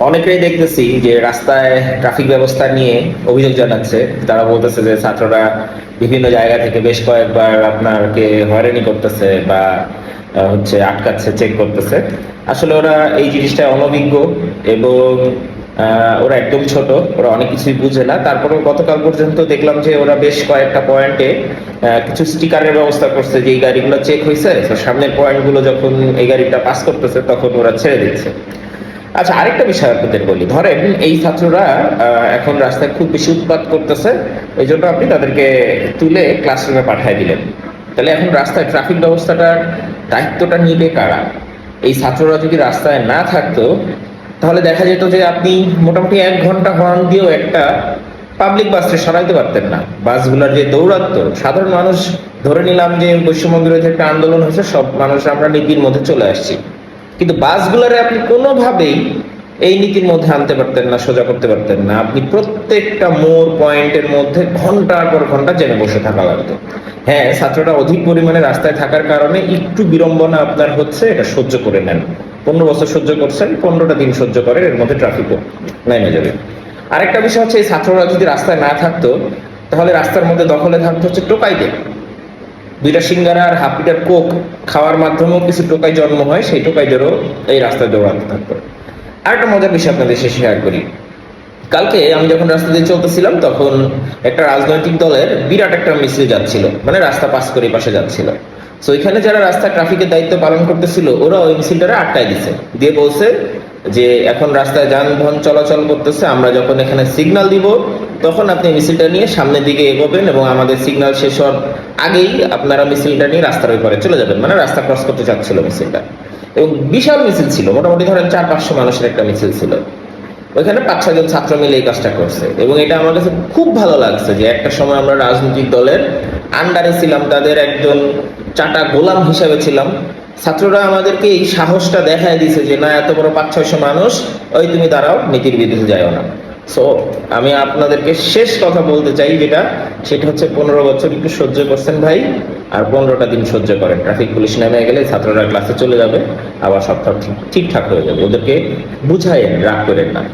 অনেকেই দেখতেছি যে রাস্তায় ট্রাফিক ব্যবস্থা নিয়ে অভিযোগ জানাচ্ছে। তারা বলতেছে যে ছাত্ররা বিভিন্ন জায়গা থেকে বেশ কয়েকবার আপনাকে হয়রানি করতেছে বা হচ্ছে আটকাচ্ছে চেক করতেছে। আসলে ওরা এই জিনিসটা অনভিজ্ঞ এবং ওরা একদম ছোট, ওরা অনেক কিছুই বুঝে না। তারপরেও গতকাল পর্যন্ত দেখলাম যে ওরা বেশ কয়েকটা পয়েন্টে কিছু স্টিকারের ব্যবস্থা করছে যে এই গাড়িগুলো চেক হয়েছে সামনের পয়েন্টগুলো যখন এই গাড়িটা পাস করতেছে, তখন ওরা ছেড়ে দিচ্ছে। আচ্ছা আরেকটা বিষয় আপনাদের বলি। ধরেন, এই ছাত্ররা এখন রাস্তায় খুব বেশি উৎপাত করতেছে, এই জন্য আপনি তাদেরকে তুলে ক্লাসরুমে পাঠিয়ে দিলেন। তাহলে এখন রাস্তায় ট্রাফিক ব্যবস্থাটার দায়িত্বটা নিবে কারা? এই ছাত্ররা যদি রাস্তায় না থাকতো, তাহলে দেখা যেত যে আপনি মোটামুটি এক ঘণ্টা হর্ন দিয়েও একটা পাবলিক বাসে সরাইতে পারতেন না। বাসগুলোর যে দৌড়াত্ম সাধারণ মানুষ ধরে নিলাম যে পশ্চিমবঙ্গ বিরোধী একটা আন্দোলন হয়েছে, সব মানুষ আমরা নীতির মধ্যে চলে আসছি। কিন্তু বাসগুলোরে আপনি কোনোভাবেই এই নীতির মধ্যে আনতে পারতেন না, সোজা করতে পারতেন না। আপনি প্রত্যেকটা মোর পয়েন্টের মধ্যে ঘণ্টার পর ঘণ্টা জেনে বসে থাকা লাগতো। হ্যাঁ ছাত্ররা অধিক পরিমাণে রাস্তায় থাকার কারণে একটু বিড়ম্বনা আপনার হচ্ছে, এটা সহ্য করে নেন। পনেরো বছর সহ্য করছেন, পনেরোটা দিন সহ্য করেন, এর মধ্যে ট্রাফিকও নেমে যাবে আরেকটা বিষয় হচ্ছে, এই ছাত্ররা যদি রাস্তায় না থাকতো, তাহলে রাস্তার মধ্যে দখলে থাকতো হচ্ছে টোকাইদের দুইটা সিঙ্গারা আর হাফ লিটার কোক খাওয়ার মাধ্যমেও কিছু টোকাই জন্ম হয়, সেই টোকাইদেরও এই রাস্তায় দৌড়াতে থাকতো। আরেকটা মজার বিষয় আপনাদের শেষে শেয়ার করি। কালকে আমি যখন রাস্তা দিয়ে চলতেছিলাম, তখন একটা রাজনৈতিক দলের বিরাট একটা মিছিল যাচ্ছিল মানে রাস্তা পাস করে পাশে যাচ্ছিল। তো এখানে যারা রাস্তা ট্রাফিকের দায়িত্ব পালন করতেছিল, ওরা ওই মিছিলটারে আটকায় দিছে। দিয়ে বলছে যে এখন রাস্তায় যানবাহন চলাচল করতেছে, আমরা যখন এখানে সিগন্যাল দিব, তখন আপনি মিছিলটা নিয়ে সামনের দিকে এগোবেন এবং আমাদের সিগন্যাল শেষ হওয়ার আগেই আপনারা মিছিলটা নিয়ে রাস্তার ওই চলে যাবেন। মানে রাস্তা ক্রস করতে চাচ্ছিল মিছিলটা এবং বিশাল মিছিল ছিল মোটামুটি ধরেন চার পাঁচশো মানুষের একটা মিছিল ছিল। ওইখানে পাঁচ ছজন ছাত্র মিলে এই কাজটা করছে। এবং এটা আমার কাছে খুব ভালো লাগছে যে একটা সময় আমরা রাজনৈতিক দলের আন্ডারে ছিলাম, তাদের একজন চাটা গোলাম হিসাবে ছিলাম। ছাত্ররা আমাদেরকে এই সাহসটা দেখায় দিছে যে, না, এত বড় পাঁচ ছয়শো মানুষ, ওই তুমি দাঁড়াও, নীতির বিরুদ্ধে যাও না। সো আমি আপনাদেরকে শেষ কথা বলতে চাই যেটা, সেটা হচ্ছে পনেরো বছর একটু সহ্য করছেন ভাই, আর পনেরোটা দিন সহ্য করেন। ট্রাফিক পুলিশ নেমে গেলে ছাত্ররা ক্লাসে চলে যাবে, আবার সব ঠিক- ঠিকঠাক হয়ে যাবে। ওদেরকে বুঝায়েন, রাগ করেন না।